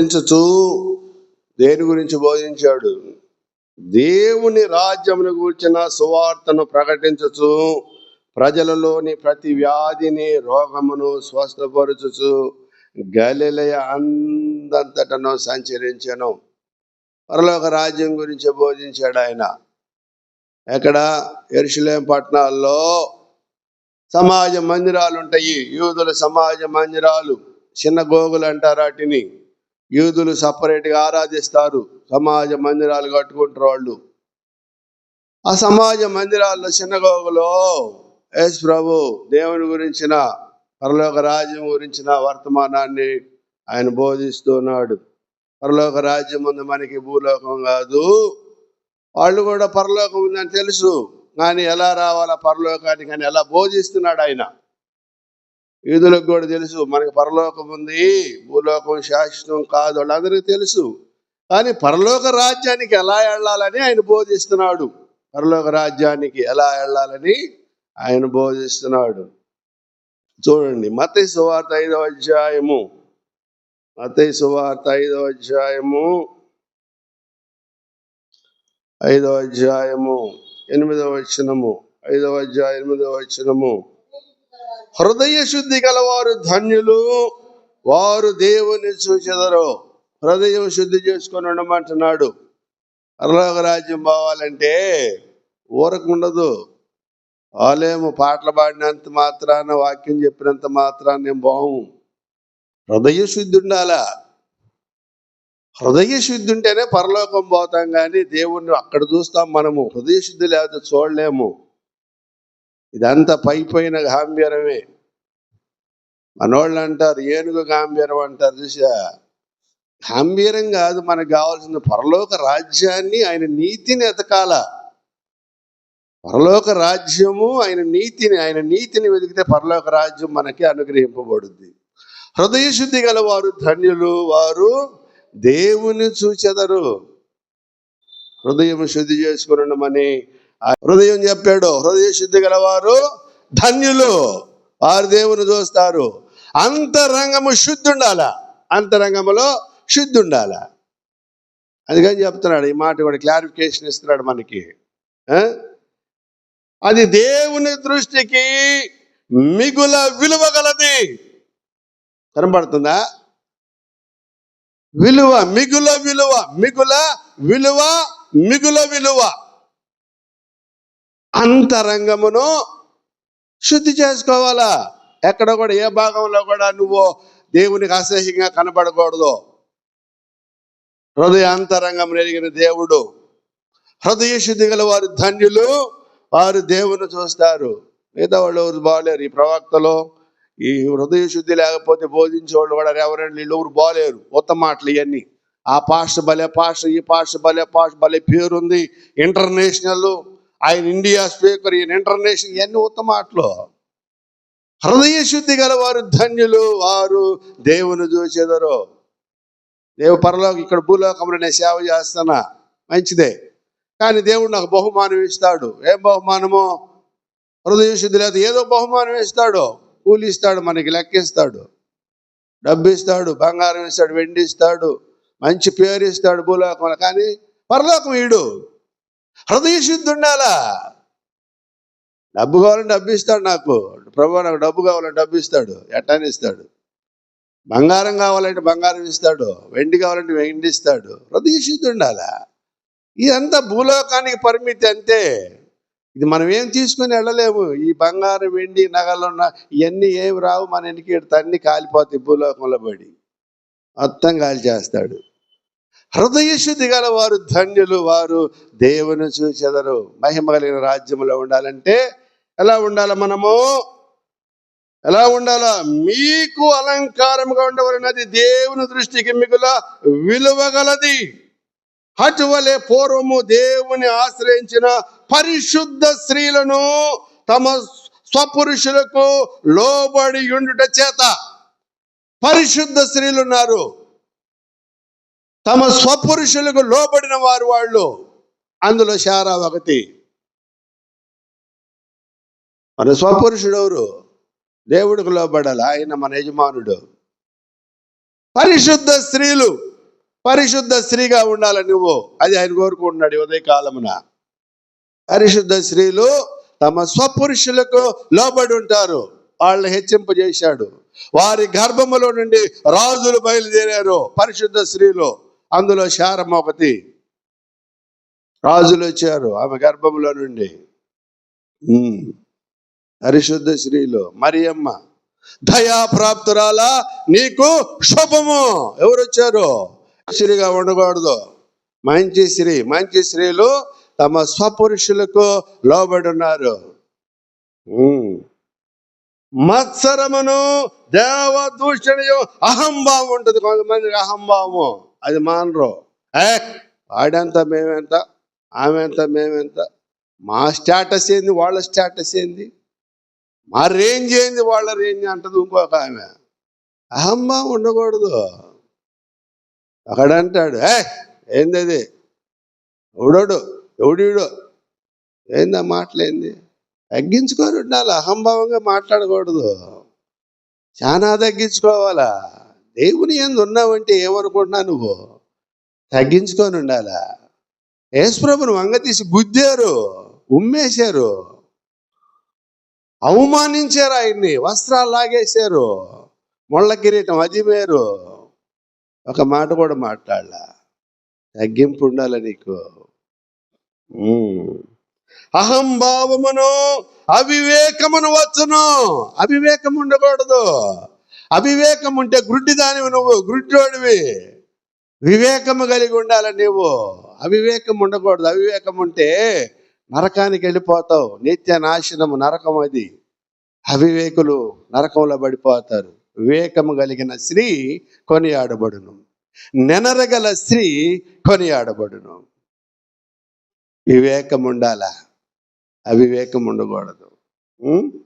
బోధించచ్చు దేని గురించి బోధించాడు? దేవుని రాజ్యమును గూర్చిన సువార్తను ప్రకటించచ్చు ప్రజలలోని ప్రతి వ్యాధిని రోగమును స్వస్థపరచుచు గలిలయ అందంతటను సంచరించను. పరలోక రాజ్యం గురించి బోధించాడు ఆయన. ఎక్కడ? ఎరుషులేం పట్టణాల్లో సమాజ మందిరాలు ఉంటాయి యూదుల సమాజ మందిరాలు చిన్న గోగులు అంటారు వాటిని? యూదులు సపరేట్గా ఆరాధిస్తారు. సమాజ మందిరాలు కట్టుకుంటారు వాళ్ళు. ఆ సమాజ మందిరాల్లో సినగోగులో యేసు ప్రభు దేవుని గురించిన పరలోక రాజ్యం గురించిన వర్తమానాన్ని ఆయన బోధిస్తున్నాడు పరలోక రాజ్యం ఉంది మనకి భూలోకం కాదు. వాళ్ళు కూడా పరలోకం ఉందని తెలుసు. కానీ ఎలా రావాలా పరలోకానికి అని ఎలా బోధిస్తున్నాడు ఆయన. ఈదులకు కూడా తెలుసు. మనకి పరలోకం ఉంది. భూలోకం శాశ్వతం కాదు వాళ్ళందరికీ తెలుసు. కానీ పరలోక రాజ్యానికి ఎలా వెళ్ళాలని ఆయన బోధిస్తున్నాడు. పరలోక రాజ్యానికి ఎలా వెళ్ళాలని ఆయన బోధిస్తున్నాడు. చూడండి మతై సువార్త ఐదవ అధ్యాయము. మతై సువార్త ఐదవ అధ్యాయము. ఐదవ అధ్యాయము ఎనిమిదవ వచనము. ఐదవ అధ్యాయం ఎనిమిదవ వచనము. హృదయ శుద్ధి గలవారు ధన్యులు వారు దేవుని చూచెదరు హృదయం శుద్ధి చేసుకొని ఉండమంటున్నాడు. పరలోక రాజ్యం పోవాలంటే ఊరకుండదు. వాళ్ళేమో పాటలు పాడినంత మాత్రాన వాక్యం చెప్పినంత మాత్రాన నేను బావు. హృదయ శుద్ధి ఉండాలా? హృదయ శుద్ధి ఉంటేనే పరలోకం పోతాం కానీ దేవుణ్ణి అక్కడ చూస్తాం మనము. హృదయ శుద్ధి లేకపోతే చూడలేము. ఇదంతా పైపోయిన గాంభీరమే మనోళ్ళు అంటారు ఏనుగు గాంభీరం అంటారు చూసా గాంభీరం కాదు మనకు కావాల్సిన పరలోక రాజ్యాన్ని ఆయన నీతిని ఎతకాల పరలోక రాజ్యము ఆయన నీతిని ఆయన నీతిని వెతికితే పరలోక రాజ్యం మనకి అనుగ్రహింపబడుద్ది. హృదయ శుద్ధి గల వారు ధన్యులు వారు దేవుని చూచెదరు. హృదయం శుద్ధి చేసుకుని ఆ హృదయం చెప్పాడు హృదయ శుద్ధి గలవారు ధన్యులు. వారు దేవుని చూస్తారు. అంతరంగము శుద్ధి ఉండాల అంతరంగములో శుద్ధి ఉండాల అందుకని చెప్తున్నాడు ఈ మాట కూడా క్లారిఫికేషన్ ఇస్తున్నాడు మనకి. ఆ? అది దేవుని దృష్టికి మిగుల విలువ గలది. కనబడుతుందా? విలువ మిగుల విలువ మిగుల విలువ మిగుల విలువ. అంతరంగమును శుద్ధి చేసుకోవాలా? ఎక్కడ కూడా ఏ భాగంలో కూడా నువ్వు దేవునికి అసహ్యంగా కనబడకూడదు. హృదయ అంతరంగం ఎరిగిన దేవుడు హృదయ శుద్ధి గల వారు ధన్యులు వారు దేవుని చూస్తారు. మిగతా వాళ్ళు ఎవరు బాగలేరు ఈ ప్రవక్తలో ఈ హృదయ శుద్ధి లేకపోతే బోధించే వాళ్ళు కూడా ఎవరైనా వీళ్ళు ఎవరు బాగలేరు ఉత్తమ మాటలు ఇవన్నీ. ఆ పాస్టర్ భలే పాస్టర్ ఈ పాస్టర్ భలే పాస్ట్ భలే పేరుంది. ఇంటర్నేషనల్ ఆయన ఇండియా స్పీకర్ ఈయన ఇంటర్నేషనల్ ఇవన్నీ ఉత్తమ మాటలు. హృదయ శుద్ధి గల వారు ధన్యులు వారు దేవుని చూసేదరు దేవు పరలోక ఇక్కడ భూలోకంలో నేను సేవ చేస్తానా? మంచిదే. కానీ దేవుడు నాకు బహుమానం ఇస్తాడు. ఏం బహుమానమో? హృదయ శుద్ధి లేదు ఏదో బహుమానం ఇస్తాడు. కూలి ఇస్తాడు మనకి లెక్కిస్తాడు. డబ్బు ఇస్తాడు బంగారం ఇస్తాడు వెండి ఇస్తాడు మంచి పేరు ఇస్తాడు భూలోకంలో. కానీ పరలోకం ఈడు. హృదయ శుద్ధి ఉండాలా? డబ్బు కావాలంటే డబ్బు ఇస్తాడు నాకు. ప్రభు నాకు డబ్బు కావాలంటే డబ్బు ఇస్తాడు. ఎట్టాని ఇస్తాడు. బంగారం కావాలంటే బంగారం ఇస్తాడు. వెండి కావాలంటే వెండి ఇస్తాడు. హృదయ శుద్ధి ఉండాలా? ఇదంతా భూలోకానికి పరిమితి అంతే. ఇది మనం ఏం తీసుకుని వెళ్ళలేము. ఈ బంగారం వెండి నగలు ఉన్న ఇవన్నీ ఏమి రావు మన ఇంటికి. తన్ని కాలిపోతాయి భూలోకంలో పడి. మొత్తం కాల్చేస్తాడు. హృదయశుద్ధి హృదయ శుద్ధి గల వారు ధన్యులు వారు దేవుని చూచెదరు. మహిమ కలిగిన రాజ్యంలో ఉండాలంటే ఎలా ఉండాలి మనము? ఎలా ఉండాలా? మీకు అలంకారముగా ఉండవలనది దేవుని దృష్టికి మిగుల విలువగలది. అటువలే పూర్వము దేవుని ఆశ్రయించిన పరిశుద్ధ స్త్రీలను తమ స్వపురుషులకు లోబడి ఉండుట చేత పరిశుద్ధ స్త్రీలు ఉన్నారు తమ స్వపురుషులకు లోబడిన వారు వాళ్ళు. అందులో శారా ఒకటి. మన స్వపురుషుడు ఎవరు? దేవుడికి లోబడాలి? ఆయన మన యజమానుడు. పరిశుద్ధ స్త్రీలు పరిశుద్ధ స్త్రీగా ఉండాలి నువ్వు. అది ఆయన కోరుకుంటున్నాడు ఉదయకాలమున. పరిశుద్ధ స్త్రీలు తమ స్వపురుషులకు లోబడి ఉంటారు. వాళ్ళని హెచ్చింపజేశాడు వారి గర్భములో నుండి రాజులు బయలుదేరారు పరిశుద్ధ స్త్రీలు. అందులో శారమ్మపతి రాజులు వచ్చారు ఆమె గర్భంలో నుండి. హరిశుద్ధ స్త్రీలు మరియమ్మ దయాప్రాప్తురాలా నీకు శుభము. ఎవరు వచ్చారు? స్త్రీగా ఉండకూడదు. మంచి స్త్రీ మంచి స్త్రీలు తమ స్వపురుషులకు లోబడి ఉన్నారు. ఉమ్. మత్సరమును దేవదూషణయు అహంభావం ఉంటుంది. కొంతమందికి అహంభావం. అది మానరు ఏ వాడెంత మేమెంత ఆమె ఎంత మేమెంత మా స్టేటస్ ఏంది వాళ్ళ స్టేటస్ ఏంది? మా రేంజ్ ఏంది వాళ్ళ రేంజ్? అంటది ఇంకొక ఆమె. అహంభావం ఉండకూడదు. అక్కడంటాడు ఏ ఏంది అది ఎవడోడు ఎవడీడు? ఏంది ఆ మాటలేంది? తగ్గించుకొని ఉండాలి? అహంభావంగా మాట్లాడకూడదు. చాలా తగ్గించుకోవాలా? దేవుని ఎందు ఉన్నావంటే ఏమనుకుంటున్నా నువ్వు? తగ్గించుకొని ఉండాలా? యేసుప్రభుని వంగ తీసి గుద్దారు ఉమ్మేశారు. అవమానించారు ఆయన్ని వస్త్రాలు లాగేశారు. ముళ్ళ కిరీటం అదిమేరు. ఒక మాట కూడా మాట్లాడలా? తగ్గింపు ఉండాలి నీకు? అహంభావమును అవివేకమును వచ్చును. అవివేకం ఉండకూడదు. అవివేకం ఉంటే గుడ్డి దానివి నువ్వు గుడ్డోడివి వివేకము కలిగి ఉండాలి నీవు. అవివేకం ఉండకూడదు. అవివేకం ఉంటే నరకానికి వెళ్ళిపోతావు. నిత్య నాశనము నరకం అది. అవివేకులు నరకంలో పడిపోతారు. వివేకము కలిగిన స్త్రీ కొనియాడబడును. నెనరగల స్త్రీ కొనియాడబడును. వివేకం ఉండాలా? అవివేకం ఉండకూడదు. ఉం?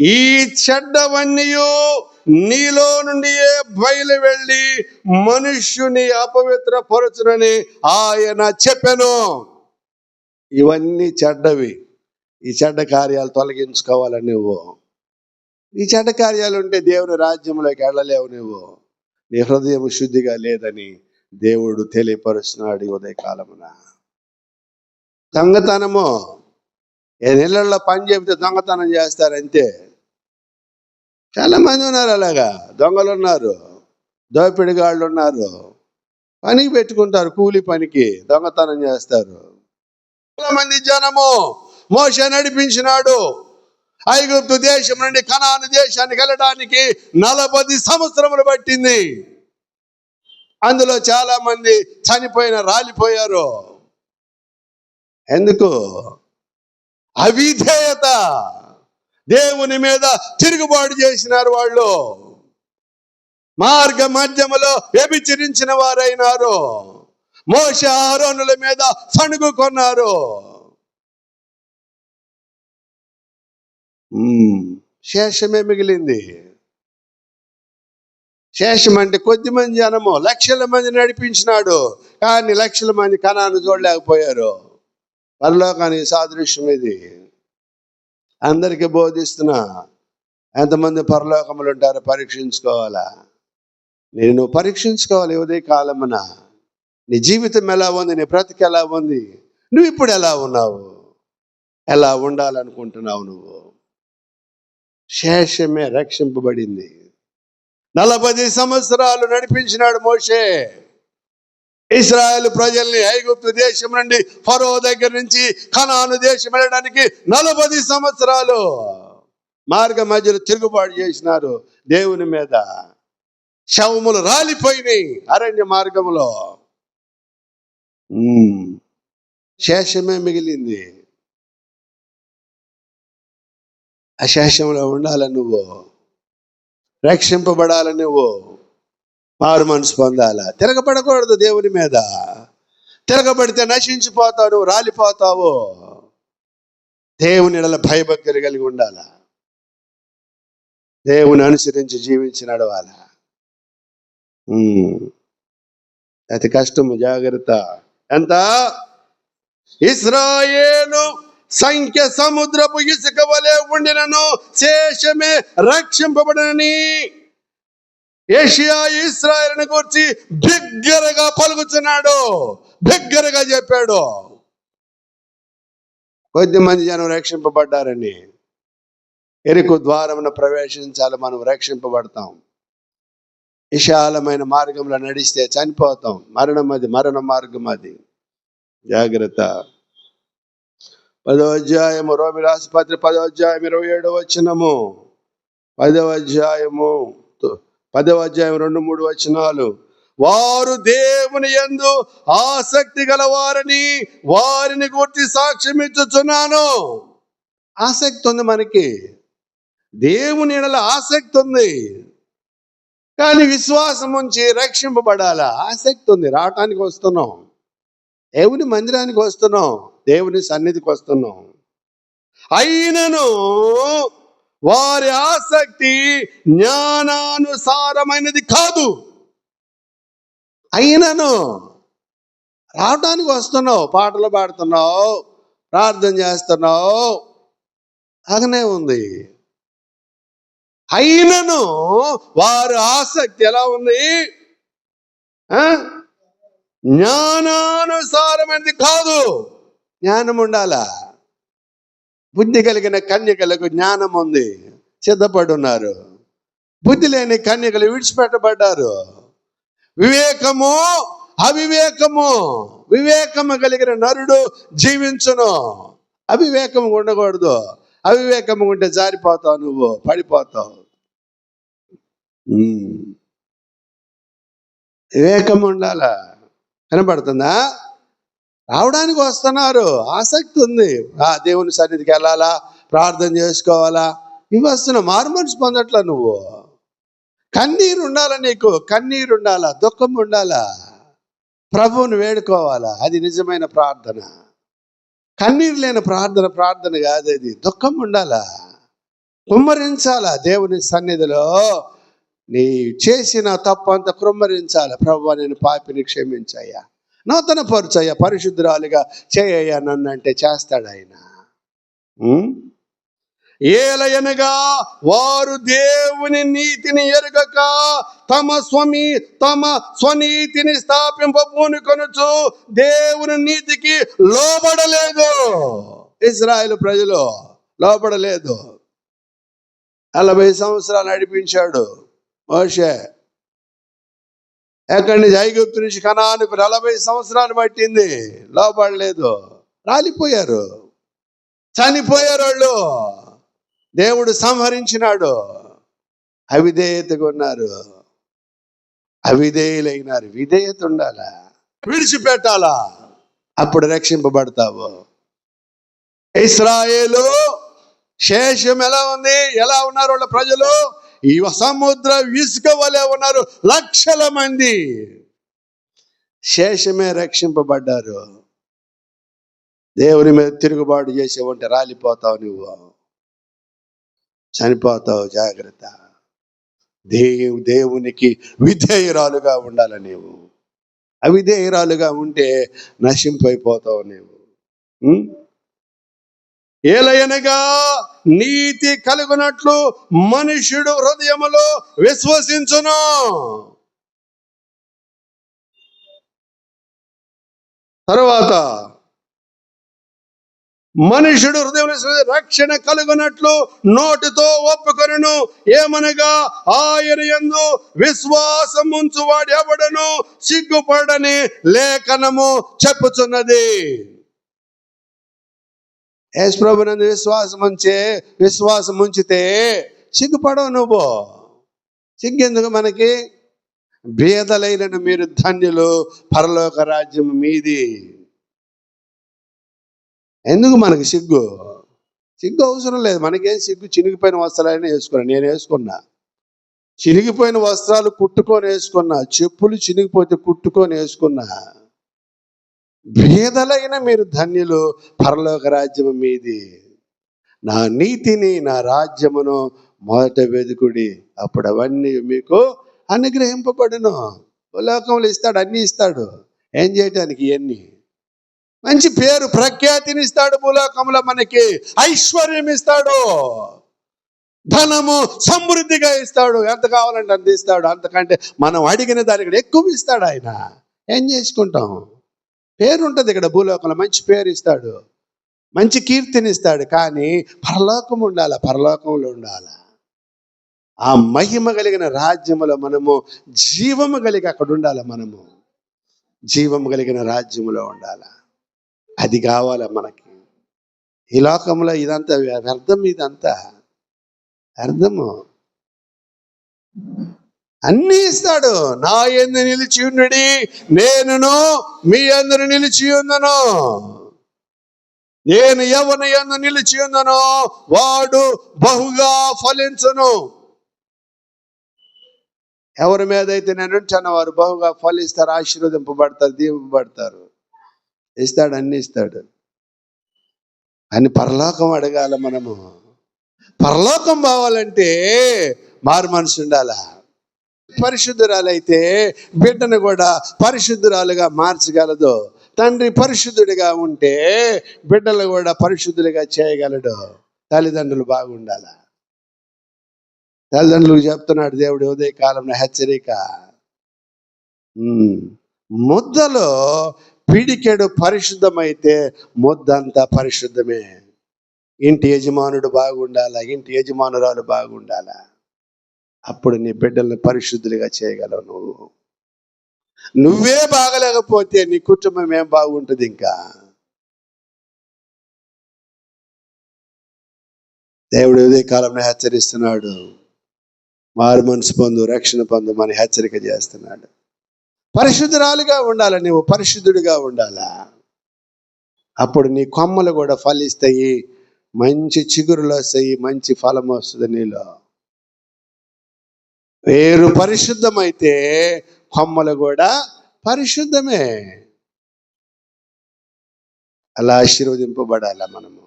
ఈ చెడ్డవన్నీయు నీలో నుండి బయలు వెళ్ళి మనుష్యుని అపవిత్ర పరచునని ఆయన చెప్పాను. ఇవన్నీ చెడ్డవి. ఈ చెడ్డ కార్యాలు తొలగించుకోవాలి నువ్వు. ఈ చెడ్డ కార్యాలు ఉంటే దేవుని రాజ్యంలోకి వెళ్ళలేవు నువ్వు. నీ హృదయం శుద్ధిగా లేదని దేవుడు తెలియపరుస్తున్నాడు ఉదయకాలమున. దొంగతనము. ఏ నెలల్లో పని చెబితే దొంగతనం చేస్తారంతే. చాలా మంది ఉన్నారు అలాగా. దొంగలు ఉన్నారు దోపిడిగాళ్ళు ఉన్నారు. పనికి పెట్టుకుంటారు కూలి పనికి దొంగతనం చేస్తారు. చాలామంది జనము మోస నడిపించినాడు. ఐగుప్తు దేశం నుండి కనాను దేశానికి వెళ్ళడానికి నలభై సంవత్సరములు పట్టింది. అందులో చాలా మంది చనిపోయిన రాలిపోయారు. ఎందుకు? అవిధేయత. దేవుని మీద తిరుగుబాటు చేసినారు వాళ్ళు. మార్గ మధ్యములో వ్యభిచరించిన వారైనారు. మోస ఆరోనుల మీద సణుగు కొన్నారు. శేషమే మిగిలింది. శేషం అంటే కొద్ది మంది జనము లక్షల మంది నడిపించినాడు. కానీ లక్షల మంది కణాన్ని చూడలేకపోయారు. పరలోకానికి సాదృశ్యం ఇది. అందరికీ బోధిస్తున్నా ఎంతమంది పరలోకములు ఉంటారో పరీక్షించుకోవాలా? నేను పరీక్షించుకోవాలి ఉదయ కాలమున నీ జీవితం ఎలా ఉంది? నీ బ్రతికి ఎలా ఉంది? నువ్వు ఇప్పుడు ఎలా ఉన్నావు? ఎలా ఉండాలనుకుంటున్నావు నువ్వు? శేషమే రక్షింపబడింది. నలభై సంవత్సరాలు నడిపించినాడు మోషే. ఇస్రాయేల్ ప్రజల్ని ఐగుప్తు దేశం నుండి ఫరో దగ్గర నుంచి కనాను దేశం వెళ్ళడానికి నలభై సంవత్సరాలు మార్గ మధ్యలో తిరుగుబాటు చేసినారు దేవుని మీద. శవములు రాలిపోయినాయి అరణ్య మార్గములో ఉమ్, శేషమే మిగిలింది. అశేషంలో ఉండాలి ఉండాల నువ్వు. రక్షింపబడాలి నువ్వు. మారు మనసు పొందాల? తిరగబడకూడదు దేవుని మీద. తిరగబడితే నశించిపోతావు నువ్వు రాలిపోతావు. దేవుని ఎడల భయభక్తులు కలిగి ఉండాల? దేవుని అనుసరించి జీవించి నడవాల? ఉమ్. అతి కష్టము జాగ్రత్త. ఎంత? ఇస్రాయేలు సంఖ్య సముద్రపు ఇసుక వలె ఉండినను శేషమే రక్షింపబడనని. ఏషియా ఇస్రాయల్ని గురించి బిగ్గరగా పలుకుతున్నాడు బిగ్గరగా చెప్పాడు. కొద్దిమంది జనం రక్షింపబడ్డారని. ఎరుకు ద్వారమున ప్రవేశించాలి మనం రక్షింపబడతాం. విశాలమైన మార్గంలో నడిస్తే చనిపోతాం. మరణం అది మరణ మార్గం అది. జాగ్రత్త. పదో అధ్యాయము రోమి రాసిపత్రి పదో అధ్యాయం ఇరవై ఏడవ వచ్చినము పదవ అధ్యాయము. పదవ అధ్యాయం రెండు మూడు వచనాలు. వారు దేవుని ఎందు ఆసక్తి గలవారని వారిని గుర్తి సాక్ష్యం ఇచ్చుచున్నాను ఆసక్తి ఉంది మనకి. దేవుని ఆసక్తి ఉంది. కానీ విశ్వాసం ఉంచి రక్షింపబడాలా ఆసక్తి ఉంది. రావటానికి వస్తున్నాం. దేవుని మందిరానికి వస్తున్నాం. దేవుని సన్నిధికి వస్తున్నాం. అయినను వారి ఆసక్తి జ్ఞానానుసారమైనది కాదు. అయినను రావడానికి వస్తున్నావు పాటలు పాడుతున్నావు ప్రార్థన చేస్తున్నావు అలాగనే ఉంది. అయినను వారు ఆసక్తి ఎలా ఉంది? ఆ? జ్ఞానానుసారమైనది కాదు. జ్ఞానం ఉండాలా బుద్ధి కలిగిన కన్యకలకు జ్ఞానం ఉంది. సిద్ధపడున్నారు. బుద్ధి లేని కన్యకలు విడిచిపెట్టబడ్డారు. వివేకము అవివేకము వివేకము కలిగిన నరుడు జీవించును. అవివేకము ఉండకూడదు. అవివేకము ఉంటే జారిపోతావు నువ్వు పడిపోతావు. వివేకం ఉండాలా? కనబడుతుందా రావడానికి వస్తున్నారు. ఆసక్తి ఉంది. ఆ దేవుని సన్నిధికి వెళ్ళాలా? ప్రార్థన చేసుకోవాలా? ఇవి వస్తున్నా మారుమనిషి పొందట్లా నువ్వు. కన్నీరు ఉండాలా నీకు? కన్నీరు ఉండాలా? దుఃఖం ఉండాలా? ప్రభువుని వేడుకోవాలా? అది నిజమైన ప్రార్థన. కన్నీరు లేని ప్రార్థన ప్రార్థన కాదు అది. దుఃఖం ఉండాలా? కుమ్మరించాలా దేవుని సన్నిధిలో? నీ చేసిన తప్పు అంతా కుమ్మరించాలి. ప్రభు నేను పాపిని క్షమించాయా నూతన పరుచయ్యా పరిశుద్ధురాలుగా చేయయ్యా నన్ను అంటే చేస్తాడు ఆయన. ఏలయనగా వారు దేవుని నీతిని ఎరుగక తమ స్వమి తమ స్వనీతిని స్థాపింపబూని కొనుచు దేవుని నీతికి లోబడలేదు. ఇజ్రాయెల్ ప్రజలు లోబడలేదు. నలభై సంవత్సరాలు నడిపించాడు మోషే. ఎక్కడి నుంచి? ఐగుప్తు నుంచి కణానికి నలభై సంవత్సరాలు పట్టింది. లోపడలేదు రాలిపోయారు. చనిపోయారు వాళ్ళు. దేవుడు సంహరించినాడు. అవిధేయతగా ఉన్నారు. అవిధేయులైనారు. విధేయత ఉండాలా? విడిచిపెట్టాలా? అప్పుడు రక్షింపబడతావు. ఇస్రాయేలు శేషం ఎలా ఉంది? ఎలా ఉన్నారు వాళ్ళ ప్రజలు? ఈ సముద్ర ఇసుక వలె ఉన్నారు లక్షల మంది. శేషమే రక్షింపబడ్డారు. దేవుని మీద తిరుగుబాటు చేసేవంటే రాలిపోతావు నువ్వు. చనిపోతావు జాగ్రత్త. దేవు దేవునికి విధేయురాలుగా ఉండాలి నీవు. అవిధేయురాలుగా ఉంటే నశింపైపోతావు నీవు. ఏలయనగా నీతి కలుగునట్లు మనుష్యుడు హృదయములో విశ్వసించును. తరువాత మనుషుడు హృదయం రక్షణ కలుగునట్లు నోటితో ఒప్పుకొనను. ఏమనగా ఆయన యందు విశ్వాసం ఉంచువాడు ఎవడను సిగ్గుపడని లేఖనము చెప్పుచున్నది. యేసు ప్రభునందు విశ్వాసం ఉంచే విశ్వాసం ఉంచితే సిగ్గుపడవు నువ్వు. సిగ్గెందుకు మనకి? భేదలైన మీరు ధన్యులు పరలోక రాజ్యం మీది. ఎందుకు మనకి సిగ్గు? సిగ్గు అవసరం లేదు. మనకేం సిగ్గు? చినిగిపోయిన వస్త్రాలైనా వేసుకున్నా. నేను వేసుకున్నా. చినిగిపోయిన వస్త్రాలు కుట్టుకొని వేసుకున్నా. చెప్పులు చినిగిపోతే కుట్టుకొని వేసుకున్నా. భేదలైన మీరు ధన్యులు పరలోక రాజ్యము మీది. నా నీతిని నా రాజ్యమును మొదట వెదుకుడి. అప్పుడు అవన్నీ మీకు అనుగ్రహింపబడును. లోకంలో ఇస్తాడు అన్ని ఇస్తాడు. ఏం చేయటానికి ఇవన్నీ మంచి పేరు ప్రఖ్యాతిని ఇస్తాడు భూలోకంలో మనకి. ఐశ్వర్యం ఇస్తాడు. ధనము సమృద్ధిగా ఇస్తాడు. ఎంత కావాలంటే అంత ఇస్తాడు. అంతకంటే మనం అడిగిన దానికి ఎక్కువ ఇస్తాడు ఆయన. ఏం చేసుకుంటాం? పేరు ఉంటుంది ఇక్కడ భూలోకంలో. మంచి పేరు ఇస్తాడు మంచి కీర్తినిస్తాడు. కానీ పరలోకం ఉండాల? పరలోకంలో ఉండాల? ఆ మహిమ కలిగిన రాజ్యములో మనము జీవము కలిగి అక్కడ ఉండాలి మనము? జీవము కలిగిన రాజ్యములో ఉండాల? అది కావాల మనకి? ఈ లోకంలో ఇదంతా వ్యర్థం ఇదంతా? అర్థము అన్ని ఇస్తాడు. నా ఎందు నిలిచి ఉండుడి నేనును మీ అందరు నిలిచి ఉందను. నేను ఎవరి ఎందు నిలిచి ఉందనో వాడు బహుగా ఫలించను. ఎవరి మీద అయితే నేను ఉంటానో వారు బహుగా ఫలిస్తారు ఆశీర్వదింపబడతారు దీవింపబడతారు. ఇస్తాడు అన్ని ఇస్తాడు. అని పరలోకం అడగాల మనము. పరలోకం పోవాలంటే మారు మనసు ఉండాలా? పరిశుద్ధురాలైతే బిడ్డను కూడా పరిశుద్ధురాలుగా మార్చగలదు. తండ్రి పరిశుద్ధుడిగా ఉంటే బిడ్డలు కూడా పరిశుద్ధులుగా చేయగలడు. తల్లిదండ్రులు బాగుండాల. తల్లిదండ్రులకు చెప్తున్నాడు దేవుడు ఉదయ కాలంలో హెచ్చరిక ముద్దలో పిడికెడు పరిశుద్ధమైతే ముద్దంతా పరిశుద్ధమే. ఇంటి యజమానుడు బాగుండాలా? ఇంటి యజమానురాలు బాగుండాలా? అప్పుడు నీ బిడ్డల్ని పరిశుద్ధులుగా చేయగలవు నువ్వు. నువ్వే బాగలేకపోతే నీ కుటుంబం ఏం బాగుంటుంది ఇంకా? దేవుడు ఇదే కాలంలో హెచ్చరిస్తున్నాడు. మారు మనసు పొందు రక్షణ పొందు మన హెచ్చరిక చేస్తున్నాడు. పరిశుద్ధురాలుగా ఉండాలి నువ్వు పరిశుద్ధుడిగా ఉండాలా? అప్పుడు నీ కొమ్మలు కూడా ఫలిస్తాయి. మంచి చిగురులు వస్తాయి మంచి ఫలం వస్తుంది నీలో. పేరు పరిశుద్ధమైతే కొమ్మలు కూడా పరిశుద్ధమే. అలా ఆశీర్వదింపబడాల మనము?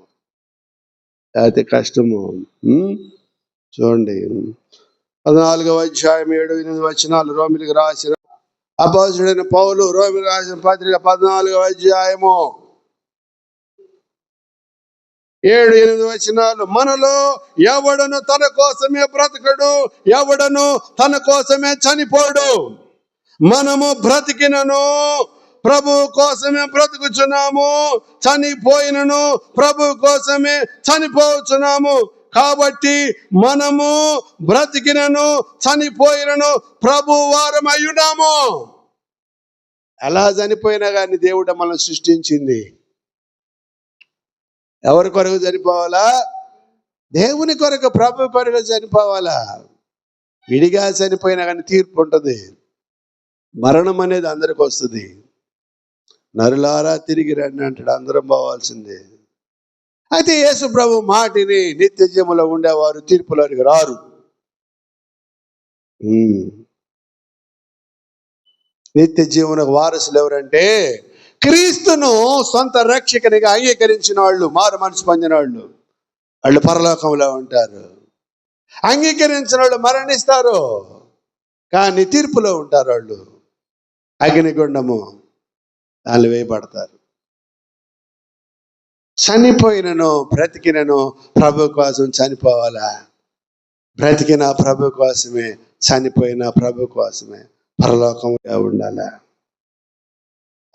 అయితే కష్టము? చూడండి. పద్నాలుగవ అధ్యాయం ఏడు ఎనిమిది వచనాలు రోమిలికి రాసిన అపోజుడైన పౌలు రోమిలు రాసిన పత్రిక పద్నాలుగవ అధ్యాయము. ఏడు ఎనిమిది వచనాలు. మనలో ఎవడను తన కోసమే బ్రతకడు ఎవడను తన కోసమే చనిపోడు. మనము బ్రతికినను ప్రభు కోసమే బ్రతుకుచున్నాము. చనిపోయినను ప్రభు కోసమే చనిపోవచ్చున్నాము కాబట్టి మనము బ్రతికినను చనిపోయినను ప్రభు వారమయ్యున్నాము ఎలా చనిపోయినా కానీ దేవుడు మనం సృష్టించింది. ఎవరి కొరకు చనిపోవాలా? దేవుని కొరకు ప్రభు కొరకు చనిపోవాలా? విడిగా చనిపోయినా కానీ తీర్పు ఉంటుంది. మరణం అనేది అందరికి వస్తుంది. నరులారా తిరిగి రండి అంటాడు. అందరం పోవాల్సిందే. అయితే యేసు ప్రభు మాటిని నిత్య జీవంలో ఉండేవారు తీర్పులోనికి రారు. నిత్య జీవనకు వారసులు ఎవరంటే క్రీస్తును సొంత రక్షకునిగా అంగీకరించిన వాళ్ళు మారు మనసు పొందిన వాళ్ళు వాళ్ళు పరలోకంలో ఉంటారు. అంగీకరించిన వాళ్ళు మరణిస్తారు కానీ తీర్పులో ఉంటారు వాళ్ళు. అగ్నిగుండము వాళ్ళు వేయబడతారు. చనిపోయినను బ్రతికినను ప్రభు కోసం చనిపోవాలా? బ్రతికిన ప్రభు కోసమే చనిపోయిన ప్రభు కోసమే పరలోకంగా ఉండాలా?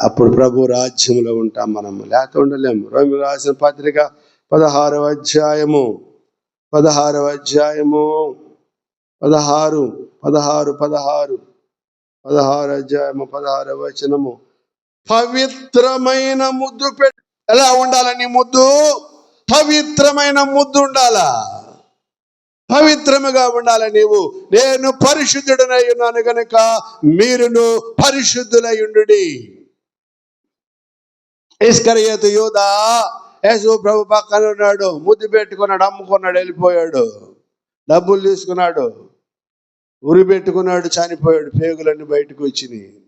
అప్పుడు ప్రభు రాజ్యంలో ఉంటాం మనము. లేకపోతే ఉండలేము. రోమి రాసిన పత్రిక పదహారవ అధ్యాయము. పదహారవ అధ్యాయము. పదహారు పదహారు పదహారు. పదహారు అధ్యాయము పదహారు వచనము. పవిత్రమైన ముద్దు పె ఎలా ఉండాలని ముద్దు? పవిత్రమైన ముద్దు ఉండాలా? పవిత్రముగా ఉండాలి నీవు? నేను పరిశుద్ధుడనై ఉన్నాను కనుక మీరును పరిశుద్ధులై ఉండు ఇస్కరియతు యూదా. యేసు ప్రభు పక్కన ఉన్నాడు. ముద్దు పెట్టుకున్నాడు అమ్ముకున్నాడు వెళ్ళిపోయాడు. డబ్బులు తీసుకున్నాడు. ఉరి పెట్టుకున్నాడు చనిపోయాడు. పేగులన్నీ బయటకు వచ్చినాయి.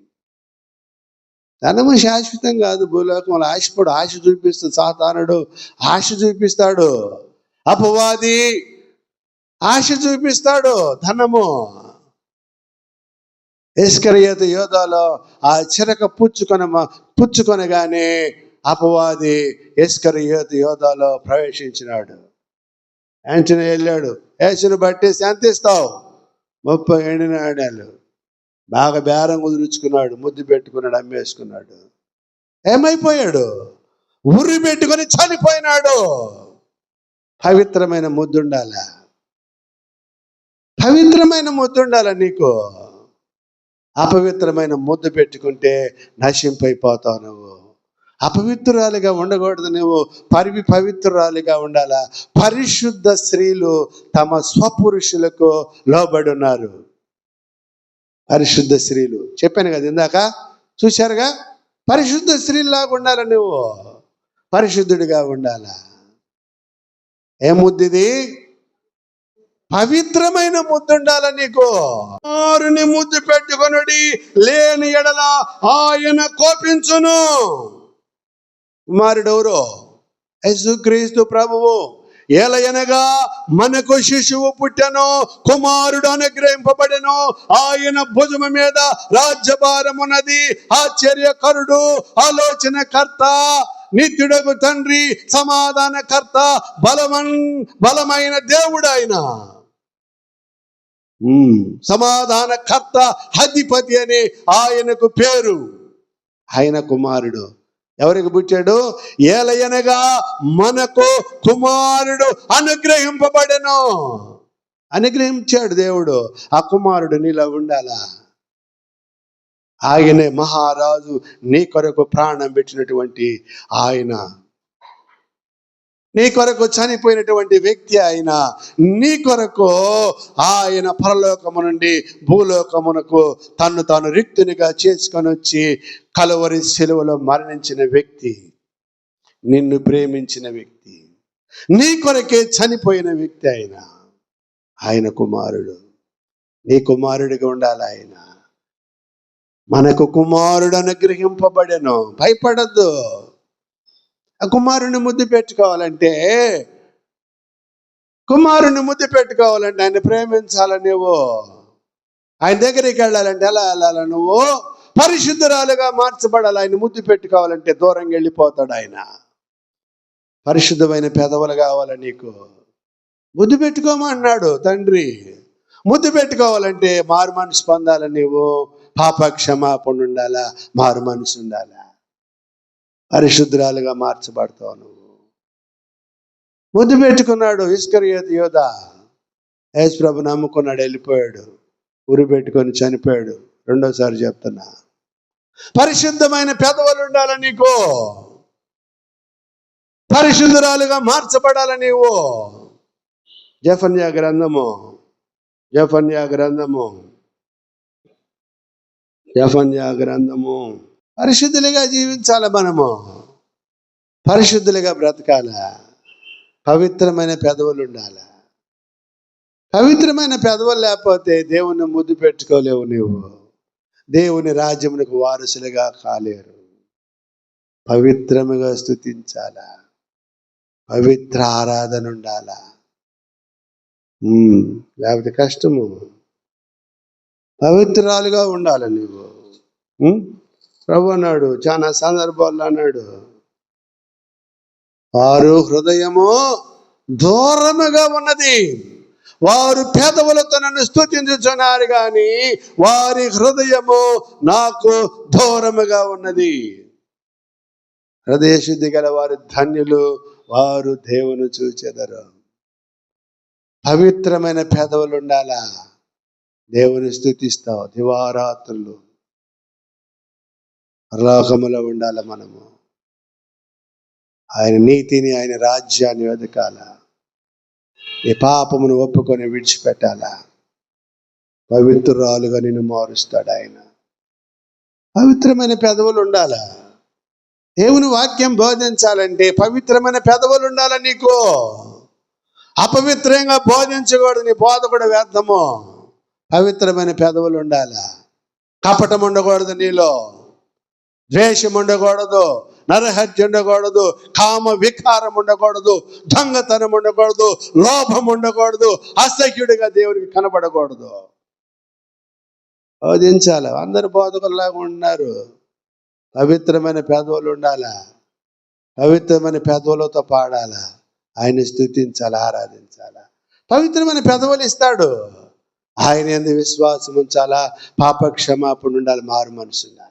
ధనము శాశ్వతం కాదు భూలోకంలో ఆశపడు ఆశ చూపిస్తుంది సాతానుడు ఆశ చూపిస్తాడు. అపవాది ఆశ చూపిస్తాడు ధనము. ఇస్కరియత యోధాలో ఆ చిరక పుచ్చుకొన పుచ్చుకొనగానే అపవాది ఇస్కరియత యోధాలో ప్రవేశించినాడు. యాంటనీ వెళ్ళాడు. యేసును బట్టి ఎంత ఇస్తావు ముప్పై ఎండు నాణ్యాలు బాగా బేరం కుదుర్చుకున్నాడు. ముద్దు పెట్టుకున్నాడు. అమ్మేసుకున్నాడు. ఏమైపోయాడు? ఉరి పెట్టుకొని చనిపోయినాడు. పవిత్రమైన ముద్దుండాల? పవిత్రమైన ముద్దుండాల నీకు? అపవిత్రమైన ముద్దు పెట్టుకుంటే నశింపైపోతావు నువ్వు. అపవిత్రురాలిగా ఉండకూడదు నువ్వు. పరివి పవిత్రురాలిగా ఉండాలా? పరిశుద్ధ స్త్రీలు తమ స్వపురుషులకు లోబడి ఉన్నారు పరిశుద్ధ స్త్రీలు. చెప్పాను కదా ఇందాక? చూశారుగా? పరిశుద్ధ స్త్రీలాగా ఉండాలి నువ్వు? పరిశుద్ధుడిగా ఉండాలా? ఏ ముద్దిది? పవిత్రమైన ముద్దు ఉండాల నీకు? ఆరుని ముద్దు పెట్టుకొనుడి లేని ఎడల ఆయన కోపించును. కుమారుడెవరు? యేసుక్రీస్తు ప్రభువు. ఏలయనగా మనకు శిశువు పుట్టెను కుమారుడు అనుగ్రహింపబడెను. ఆయన భుజము మీద రాజ్యభారమున్నది ఆశ్చర్యకరుడు ఆలోచనకర్త నిత్యుడకు తండ్రి సమాధానకర్త బలమన్ బలమైన దేవుడు ఆయన సమాధానకర్త అధిపతి అని ఆయనకు పేరు. ఆయన కుమారుడు. ఎవరికి పుట్టాడు? ఏలయనగా మనకు కుమారుడు అనుగ్రహింపబడెను. అనుగ్రహించాడు దేవుడు. ఆ కుమారుడు నీలో ఉండాలా? ఆయనే మహారాజు నీ కొరకు ప్రాణం పెట్టినటువంటి ఆయన. నీ కొరకు చనిపోయినటువంటి వ్యక్తి ఆయన నీ కొరకు ఆయన పరలోకము నుండి భూలోకమునకు తన్ను తాను రిక్తునిగా చేసుకొని వచ్చి కలవరి సెలవులో మరణించిన వ్యక్తి నిన్ను ప్రేమించిన వ్యక్తి నీ కొరకే చనిపోయిన వ్యక్తి ఆయన ఆయన కుమారుడు నీ కుమారుడిగా ఉండాలి ఆయన. మనకు కుమారుడు అనుగ్రహింపబడెను. భయపడద్దు. కుమారుని ముద్దు పెట్టుకోవాలంటే కుమారుని ముద్దు పెట్టుకోవాలంటే ఆయన ప్రేమించాల నువ్వు? ఆయన దగ్గరికి వెళ్ళాలంటే ఎలా వెళ్ళాల నువ్వు? పరిశుద్ధురాలుగా మార్చబడాలి. ఆయన ముద్దు పెట్టుకోవాలంటే దూరంగా వెళ్ళిపోతాడు ఆయన. పరిశుద్ధమైన పెదవులు కావాల నీకు? ముద్దు పెట్టుకోమన్నాడు తండ్రి. ముద్దు పెట్టుకోవాలంటే మారు మనసు పొందాల నీవు? పాప క్షమాపణ ఉండాలా? మారు మనసు ఉండాలా? పరిశుద్ధురాలుగా మార్చబడతావు నువ్వు. ముద్దు పెట్టుకున్నాడు ఇస్కరియోత్ యోధ. యేసు ప్రభు నమ్ముకున్నాడు వెళ్ళిపోయాడు ఉరి పెట్టుకొని చనిపోయాడు. రెండోసారి చెప్తున్నా పరిశుద్ధమైన పెదవులు ఉండాలి నీకు. పరిశుద్ధురాలుగా మార్చబడాలి నీవు. జఫన్యా గ్రంథము జఫన్యా గ్రంథము జఫన్యా గ్రంథము. పరిశుద్ధులుగా జీవించాలి మనము? పరిశుద్ధులుగా బ్రతకాల? పవిత్రమైన పెదవులు ఉండాలి? పవిత్రమైన పెదవులు లేకపోతే దేవుణ్ణి ముద్దు పెట్టుకోలేవు నువ్వు దేవుని రాజ్యమునకు వారసులుగా కాలేరు. పవిత్రముగా స్థుతించాలా పవిత్ర ఆరాధన ఉండాలా? లేకపోతే కష్టము. పవిత్రాలుగా ఉండాలి నువ్వు ప్రభు అన్నాడు చాలా సందర్భాల్లో అన్నాడు వారు హృదయము దూరముగా ఉన్నది. వారు పేదవులతో నన్ను స్థుతించుచున్నారు కానీ వారి హృదయము నాకు దూరముగా ఉన్నది. హృదయశుద్ధి గల వారు ధన్యులు వారు దేవుని చూచెదరు. పవిత్రమైన పేదవులు ఉండాలా? దేవుని స్థుతిస్తావు దివారాత్రులు. పరలోకములో ఉండాల మనము. ఆయన నీతిని ఆయన రాజ్యాన్ని వెతకాల. నీ పాపమును ఒప్పుకొని విడిచిపెట్టాలా. పవిత్రురాలుగా నిన్ను మారుస్తాడు ఆయన. పవిత్రమైన పెదవులు ఉండాలా. దేవుని వాక్యం బోధించాలంటే పవిత్రమైన పెదవులు ఉండాలా నీకు. అపవిత్రంగా బోధించకూడదు నీ బోధ కూడా వ్యర్థము. పవిత్రమైన పెదవులు ఉండాలా. కపటం ఉండకూడదు నీలో. ద్వేషం ఉండకూడదు నరహత్య ఉండకూడదు కామ వికారం ఉండకూడదు దొంగతనం ఉండకూడదు లోభం ఉండకూడదు అసహ్యుడిగా దేవుడికి కనబడకూడదు. బోధించాలి. అందరు బోధకుల్లాగా ఉన్నారు పవిత్రమైన పెదవులు ఉండాలా. పవిత్రమైన పెదవులతో పాడాలా. ఆయన స్థుతించాలా ఆరాధించాలా. పవిత్రమైన పెదవులు ఇస్తాడు. ఆయన ఎందు విశ్వాసం ఉంచాలా? పాప క్షమాపణ ఉండాలి మారు మనసు ఉండాలి